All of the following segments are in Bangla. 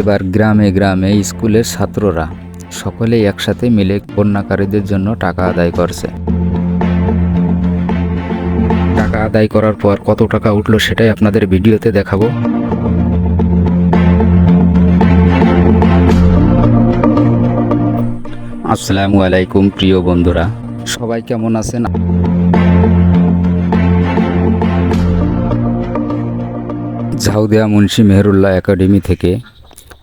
এবার গ্রামে গ্রামে স্কুলের ছাত্ররা সকলেই একসাথে মিলে বন্যাকারীদের জন্য টাকা আদায় করছে। টাকা আদায় করার পর কত টাকা উঠল সেটাই আপনাদের ভিডিওতে দেখাবো। আসসালামু আলাইকুম প্রিয় বন্ধুরা, সবাই কেমন আছেন? ঝাউদিয়া মুন্সি মেহরুল্লাহ একাডেমি থেকে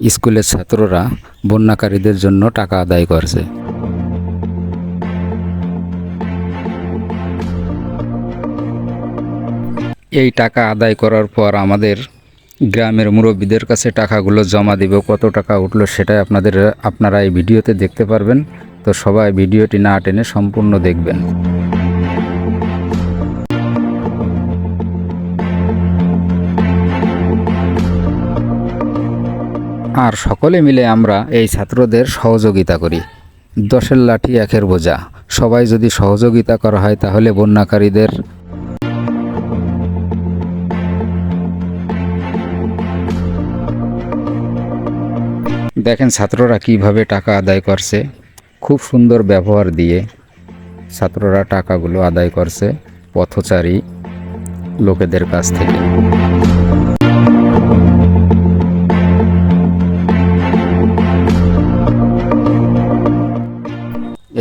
স্কুলের ছাত্ররা বন্যাকারীদের জন্য টাকা আদায় করছে। এই টাকা আদায় করার পর আমাদের গ্রামের মুরব্বীদের কাছে টাকাগুলো জমা দিব, কত টাকা উঠল সেটাই আপনাদের, আপনারা এই ভিডিওতে দেখতে পারবেন। তো সবাই ভিডিওটি না টেনে সম্পূর্ণ দেখবেন। আর সকলে মিলে আমরা এই ছাত্রদের সহযোগিতা করি। দশের লাঠি, একের বোঝা। সবাই যদি সহযোগিতা করা হয়, তাহলে বন্যাকারীদের দেখেন ছাত্ররা কীভাবে টাকা আদায় করছে। খুব সুন্দর ব্যবহার দিয়ে ছাত্ররা টাকাগুলো আদায় করছে পথচারী লোকেদের কাছ থেকে।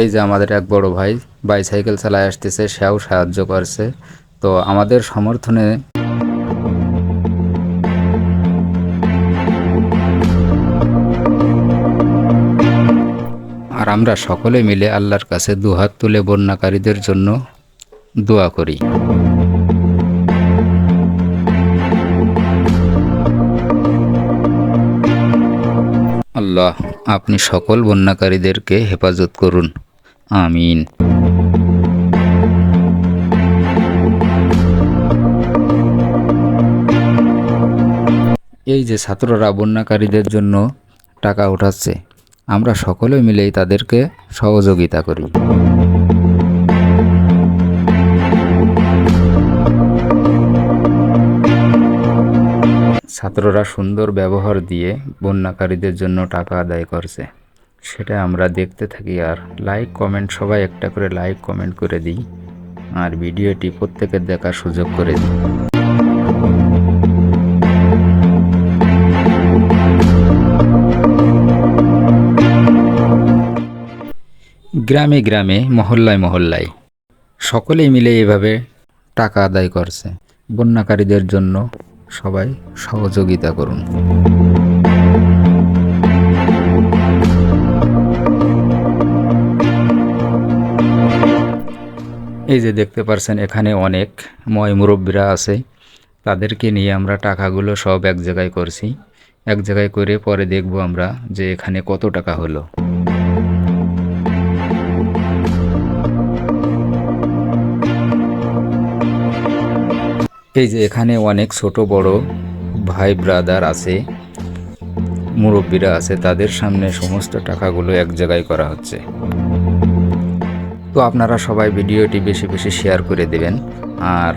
এই যে আমাদের এক বড় ভাই বাইসাইকেল চালায় আসতেছে, সেও সাহায্য করছে। তো আমাদের সমর্থনে আর আমরা সকলে মিলে আল্লাহর কাছে দুহাত তুলে বন্যাকারীদের জন্য দোয়া করি। আল্লাহ, আপনি সকল বন্যাকারীদেরকে হেফাজত করুন। আমিন। এই যে ছাত্ররা বন্যাকারীদের জন্য টাকা উঠাচ্ছে, আমরা সকলে মিলেই তাদেরকে সহযোগিতা করি। ছাত্ররা সুন্দর ব্যবহার দিয়ে বন্যাকারীদের জন্য টাকা আদায় করছে। সেটা আমরা দেখতে থাকি আর লাইক কমেন্ট সবাই একটা করে লাইক কমেন্ট করে দিই। আর ভিডিওটি প্রত্যেকের দেখার সুযোগ করে দিই। গ্রামে গ্রামে, মহল্লায় মহল্লায় সকলেই মিলে এভাবে টাকা আদায় করছে। বন্যাকারীদের জন্য সবাই সহযোগিতা করুন। এই যে দেখতে পারছেন, এখানে অনেক ময় মুরব্বীরা আছে। তাদেরকে নিয়ে আমরা টাকাগুলো সব এক জায়গায় করছি। এক জায়গায় করে পরে দেখব আমরা যে এখানে কত টাকা হলো। এই যে এখানে অনেক ছোট বড় ভাই ব্রাদার আছে, মুরব্বীরা আছে, তাদের সামনে সমস্ত টাকাগুলো এক জায়গায় করা হচ্ছে। তো আপনারা সবাই ভিডিওটি বেশি বেশি শেয়ার করে দেবেন আর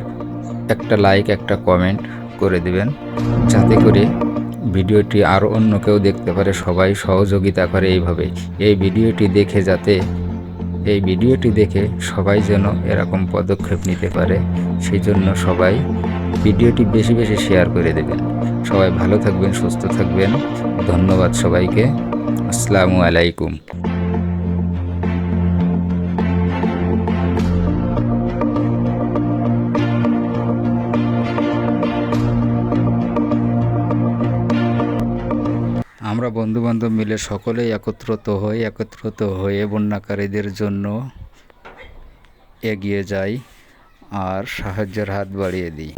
একটা লাইক একটা কমেন্ট করে দেবেন, যাতে করে ভিডিওটি আরও অন্য কেউ দেখতে পারে, সবাই সহযোগিতা করে এইভাবে। এই ভিডিওটি দেখে যাতে এই ভিডিওটি দেখে সবাই যেন এরকম পদক্ষেপ নিতে পারে সেই জন্য সবাই ভিডিওটি বেশি বেশি শেয়ার করে দেবেন। সবাই ভালো থাকবেন, সুস্থ থাকবেন। ধন্যবাদ সবাইকে। আসসালামু আলাইকুম। আমরা বন্ধুবান্ধব মিলে সকলেই একত্রিত হই, একত্রিত হয়ে বন্যাকারীদের জন্য এগিয়ে যাই আর সাহায্যের হাত বাড়িয়ে দিই।